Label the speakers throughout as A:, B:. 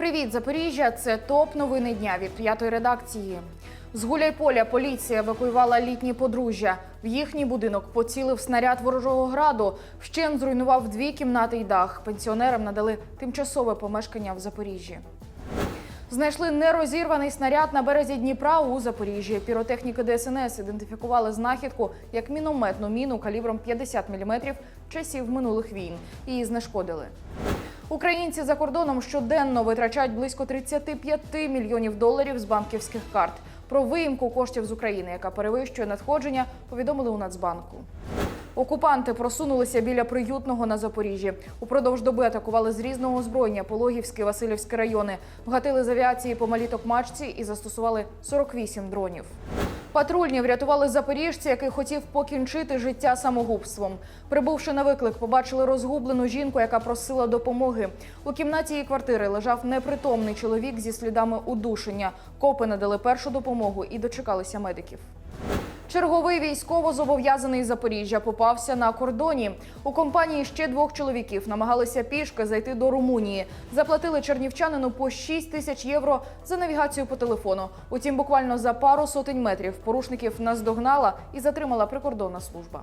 A: Привіт, Запоріжжя! Це топ новини дня від п'ятої редакції. З Гуляйполя поліція евакуювала літні подружжя. В їхній будинок поцілив снаряд ворожого граду. Вщен зруйнував дві кімнати й дах. Пенсіонерам надали тимчасове помешкання в Запоріжжі. Знайшли нерозірваний снаряд на березі Дніпра у Запоріжжі. Піротехніки ДСНС ідентифікували знахідку як мінометну міну калібром 50 мм часів минулих війн. Її знешкодили. Українці за кордоном щоденно витрачають близько 35 мільйонів доларів з банківських карт. Про виїмку коштів з України, яка перевищує надходження, повідомили у Нацбанку. Окупанти просунулися біля приютного на Запоріжжі. Упродовж доби атакували з різного озброєння Пологівський, Васильівський райони. Вгатили з авіації по малій Токмачці і застосували 48 дронів. Патрульні врятували запоріжця, який хотів покінчити життя самогубством. Прибувши на виклик, побачили розгублену жінку, яка просила допомоги. У кімнаті її квартири лежав непритомний чоловік зі слідами удушення. Копи надали першу допомогу і дочекалися медиків. Черговий військово зобов'язаний Запоріжжя попався на кордоні. У компанії ще двох чоловіків намагалися пішки зайти до Румунії. Заплатили чернівчанину по 6 тисяч євро за навігацію по телефону. Утім, буквально за пару сотень метрів порушників наздогнала і затримала прикордонна служба.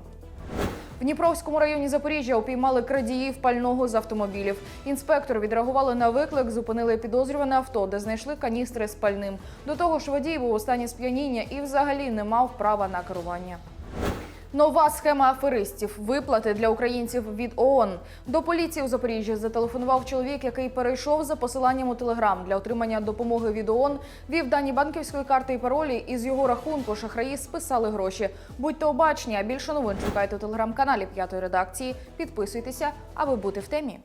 A: В Дніпровському районі Запоріжжя упіймали крадіїв пального з автомобілів. Інспектори відреагували на виклик, зупинили підозрюване авто, де знайшли каністри з пальним. До того ж, водій був у стані сп'яніння і взагалі не мав права на керування. Нова схема аферистів виплати для українців від ООН. До поліції у Запоріжжі зателефонував чоловік, який перейшов за посиланням у телеграм для отримання допомоги від ООН, вів дані банківської карти і паролі, і з його рахунку шахраї списали гроші. Будьте обачні, а більше новин шукайте у телеграм-каналі п'ятої редакції. Підписуйтеся, аби бути в темі.